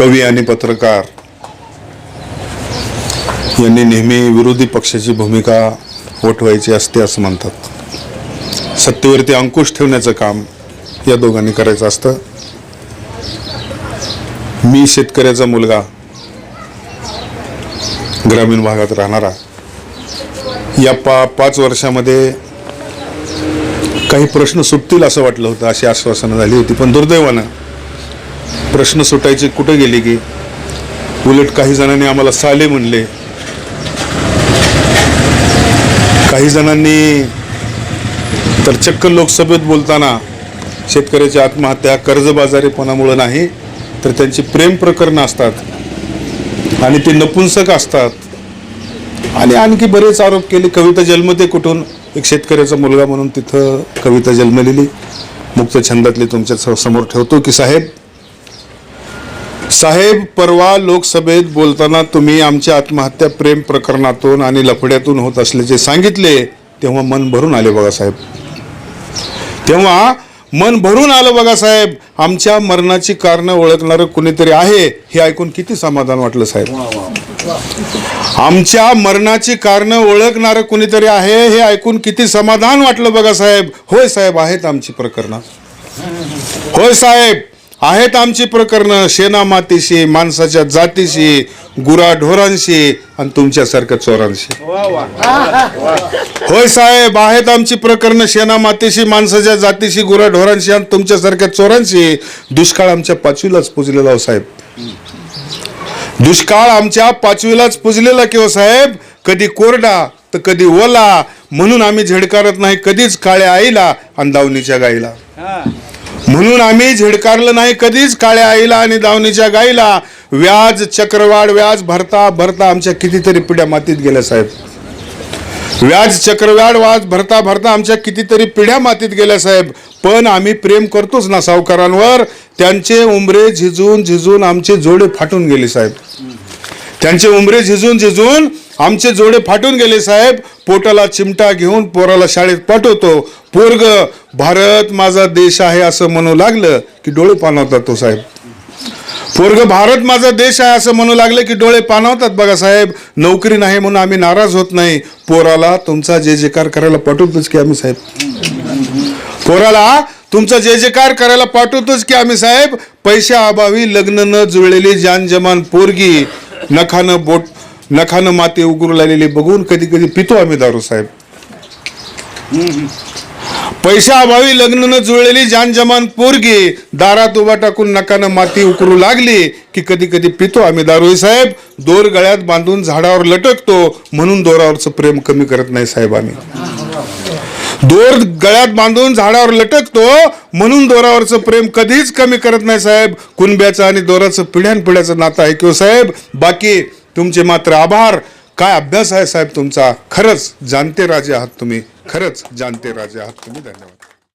कवी आणि पत्रकार यांनी नेहमी विरोधी पक्षाची भूमिका वठवायची असते असं म्हणतात. सत्तेवरती अंकुश ठेवण्याचं काम या दोघांनी करायचं असतं. मी शेतकऱ्याचा मुलगा ग्रामीण भागात राहणारा. या पा पाच वर्षामध्ये काही प्रश्न सुटतील असं वाटलं होतं अशी आश्वासनं झाली होती. पण दुर्दैवानं प्रश्न सुटायचे कुठे गेले की? उलट काही जणांनी आम्हाला साले म्हणले. काही जणांनी तर चक्क लोकसभेत बोलताना शेतकऱ्याची आत्महत्या कर्जबाजारीपणामुळं नाही तर त्यांची प्रेम प्रकरणं असतात आणि ते नपुंसक असतात. आणि आणखी बरेच आरोप केले. कविता जन्मते कुठून? एक शेतकऱ्याचा मुलगा म्हणून तिथं कविता जन्मलेली. मुक्त छंदातली तुमच्या स- समोर ठेवतो की साहेब साहेब परवा लोकसभेत बोलताना तुम्ही आमच्या आत्महत्या प्रेम प्रकरणातून आणि लफड्यातून होत असल्याचे सांगितले तेव्हा मन भरून आले बघा साहेब. तेव्हा मन भरून आलं बघा साहेब आमच्या मरणाची कारणं ओळखणारं कुणीतरी आहे हे ऐकून किती समाधान वाटलं साहेब. आमच्या मरणाची कारणं ओळखणारं कुणीतरी आहे हे ऐकून किती समाधान वाटलं बघा साहेब. होय साहेब आहेत आमची प्रकरणं. होय साहेब आहेत आमची प्रकरणं. शेना मातीशी माणसाच्या जातीशी गुरा ढोरांशी आणि तुमच्यासारख्या चोरांशी. होय साहेब आहेत आमची प्रकरणं. शेना मातीशी माणसाच्या जातीशी गुरा ढोरांशी आणि तुमच्यासारख्या चोरांशी. दुष्काळ आमच्या पाचवीलाच पुजलेला हो साहेब. दुष्काळ आमच्या पाचवीलाच पुजलेला किंवा हो साहेब. कधी कोरडा तर कधी ओला. म्हणून आम्ही झेडकारत नाही कधीच काळ्या आईला आणि दावणीच्या गाईला. म्हणून आम्ही झिडकारलं नाही कधीच काळ्या आईला आणि दावणीच्या गाईला. व्याज चक्रवाढ व्याज भरता भरता आमच्या कितीतरी पिढ्या मातीत गेल्या साहेब. व्याज चक्रवाढ व्याज भरता भरता आमच्या कितीतरी पिढ्या मातीत गेल्या साहेब. पण आम्ही प्रेम करतोच ना सावकारांवर. त्यांचे उमरे झिजून झिजून आमचे जोडे फाटून गेले साहेब. त्यांचे उमरे झिजून झिजून आमचे जोडे फाटून गेले साहेब. पोटाला चिमटा घेऊन पोराला शाळेत पाठवतो. पोरग भारत माझा देश आहे असं म्हणू लागलं की डोळे पाणवतात तो साहेब. पोरग भारत माझा देश आहे असं म्हणू लागलं की डोळे पाणवतात बघा साहेब. नोकरी नाही म्हणून आम्ही नाराज होत नाही. पोराला तुमचा जे जेकार करायला पाठवतोच की आम्ही साहेब. पोराला तुमचा जे जेकार करायला पाठवतोच की आम्ही साहेब. पैशा अभावी लग्न न जुळलेली जान जमान पोरगी. नखानं बोट नखानं माती उगरू लागलेली बघून कधी कधी पितो आम्ही दारू साहेब. पैशाअभावी लग्न न जुळलेली जान जमान पोरगी दारात उभा टाकून नकानं माती उकरू लागली की कधी कधी पितो आम्ही दारू साहेब. दोर गळ्यात बांधून झाडावर लटकतो म्हणून दोरावरचं प्रेम कमी करत नाही साहेब आम्ही. दोर गळ्यात बांधून झाडावर लटकतो म्हणून दोरावरचं प्रेम कधीच कमी करत नाही साहेब. कुणब्याचं आणि दोराचं पिढ्यानपिढ्याचं नातं आहे किंवा साहेब. बाकी तुमचे मात्र आभार. काय अभ्यास आहे साहेब तुमचा? खरंच जाणते राजे आहात तुम्ही. खरंच जाणते राजे आहात तुम्ही. धन्यवाद.